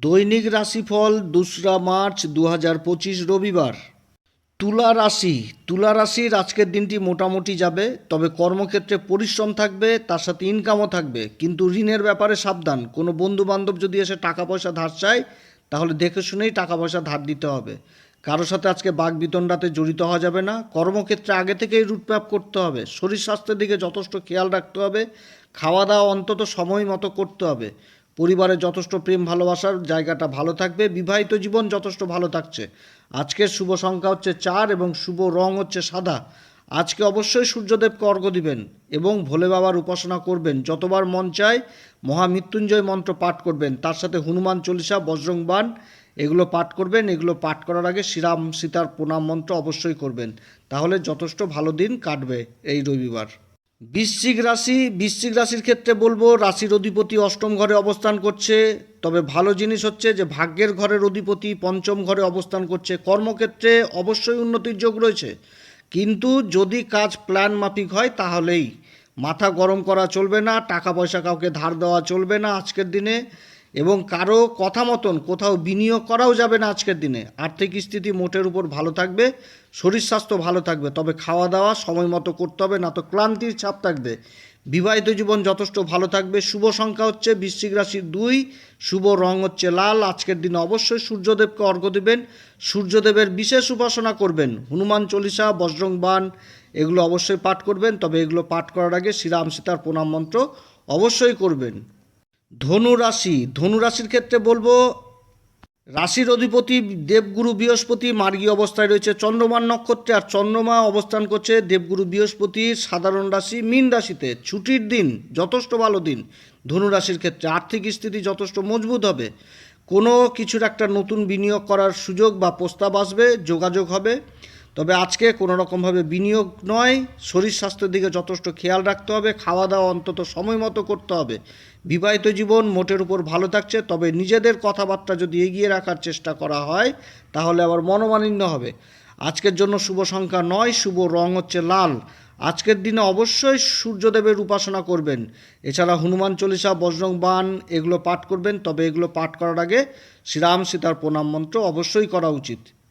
দৈনিক রাশিফল দোসরা মার্চ দু হাজার পঁচিশ রবিবার। তুলা রাশি, তুলা রাশির আজকের দিনটি মোটামুটি যাবে, তবে কর্মক্ষেত্রে পরিশ্রম থাকবে, তার সাথে ইনকামও থাকবে। কিন্তু ঋণের ব্যাপারে সাবধান, কোনো বন্ধু বান্ধব যদি এসে টাকা পয়সা ধার চায়, তাহলে দেখে শুনেই টাকা পয়সা ধার দিতে হবে। কারোর সাথে আজকে বাঘ বিতণ্ডাতে জড়িত হওয়া যাবে না, কর্মক্ষেত্রে আগে থেকেই রুটম্যাপ করতে হবে, শরীর স্বাস্থ্যের দিকে যথেষ্ট খেয়াল রাখতে হবে খাওয়া দাওয়া অন্তত সময় মতো করতে হবে। পরিবারে যথেষ্ট প্রেম ভালোবাসার জায়গাটা ভালো থাকবে, বিবাহিত জীবন যথেষ্ট ভালো থাকছে। আজকের শুভ সংখ্যা হচ্ছে চার এবং শুভ রং হচ্ছে সাদা। আজকে অবশ্যই সূর্যদেবকে অর্ঘ্য দিবেন এবং ভোলে বাবার উপাসনা করবেন। যতবার মন চায় মহামৃত্যুঞ্জয় মন্ত্র পাঠ করবেন। তার সাথে হনুমান চল্লিশা বজরং বাণ এগুলো পাঠ করবেন। এগুলো পাঠ করার আগে শ্রীরাম সীতার প্রণাম মন্ত্র অবশ্যই করবেন। তাহলে যথেষ্ট ভালো দিন কাটবে এই রবিবার। বৃশ্চিক রাশি, বৃশ্চিক রাশির ক্ষেত্রে বলব, রাশির অধিপতি অষ্টম ঘরে অবস্থান করছে। তবে ভালো জিনিস হচ্ছে যে, ভাগ্যের ঘরের অধিপতি পঞ্চম ঘরে অবস্থান করছে। কর্মক্ষেত্রে অবশ্যই উন্নতির যোগ রয়েছে। কিন্তু যদি কাজ প্ল্যান মাফিক হয়, তাহলেই মাথা গরম করা চলবে না, টাকা পয়সা কাউকে ধার দেওয়া চলবে না আজকের দিনে। এবং কারও কথা মতন কোথাও বিনিয়োগ করাও যাবে না আজকের দিনে। আর্থিক স্থিতি মোটের উপর ভালো থাকবে, শরীর স্বাস্থ্য ভালো থাকবে, তবে খাওয়া দাওয়া সময় মতো করতে হবে, না তো ক্লান্তির ছাপ থাকবে। বিবাহিত জীবন যথেষ্ট ভালো থাকবে, শুভ সংখ্যা হচ্ছে বৃশ্চিক রাশির দুই, শুভ রং হচ্ছে লাল, আজকের দিনে অবশ্যই সূর্যদেবকে অর্ঘ্য দেবেন, সূর্যদেবের বিশেষ উপাসনা করবেন, হনুমান চল্লিশা বজ্রং বাণ এগুলো অবশ্যই পাঠ করবেন, তবে এগুলো পাঠ করার আগে শ্রীরাম সীতার প্রণাম মন্ত্র অবশ্যই করবেন। ধনু রাশি, ধনু রাশির ক্ষেত্রে বলব, রাশির অধিপতি দেবগুরু বৃহস্পতি, মার্গী অবস্থায় রয়েছে চন্দ্রমান নক্ষত্রে, আর চন্দ্রমা অবস্থান করছে দেবগুরু বৃহস্পতি, সাধারণ রাশি, মীন রাশিতে। ছুটির দিন, যথেষ্ট ভালো দিন। ধনু রাশির ক্ষেত্রে আর্থিক স্থিতি যথেষ্ট মজবুত হবে। কোনো কিছুর একটা নতুন বিনিয়োগ করার সুযোগ বা প্রস্তাব আসবে, যোগাযোগ হবে। তবে আজকে কোনো রকমভাবে বিনিয়োগ নয়, শরীর স্বাস্থ্যের দিকে যথেষ্ট খেয়াল রাখতে হবে খাওয়া দাওয়া অন্তত সময় মতো করতে হবে। বিবাহিত জীবন মোটের উপর ভালো থাকছে, তবে নিজেদের কথাবার্তা যদি এগিয়ে রাখার চেষ্টা করা হয়, তাহলে আবার মনোমালিন্য হবে। আজকের জন্য শুভ সংখ্যা নয়, শুভ রং হচ্ছে লাল। আজকের দিনে অবশ্যই সূর্যদেবের উপাসনা করবেন। এছাড়া হনুমান চল্লিশা, বজরং বাণ, এগুলো পাঠ করবেন, তবে এগুলো পাঠ করার আগে শ্রীরাম সীতার প্রণাম মন্ত্র অবশ্যই করা উচিত।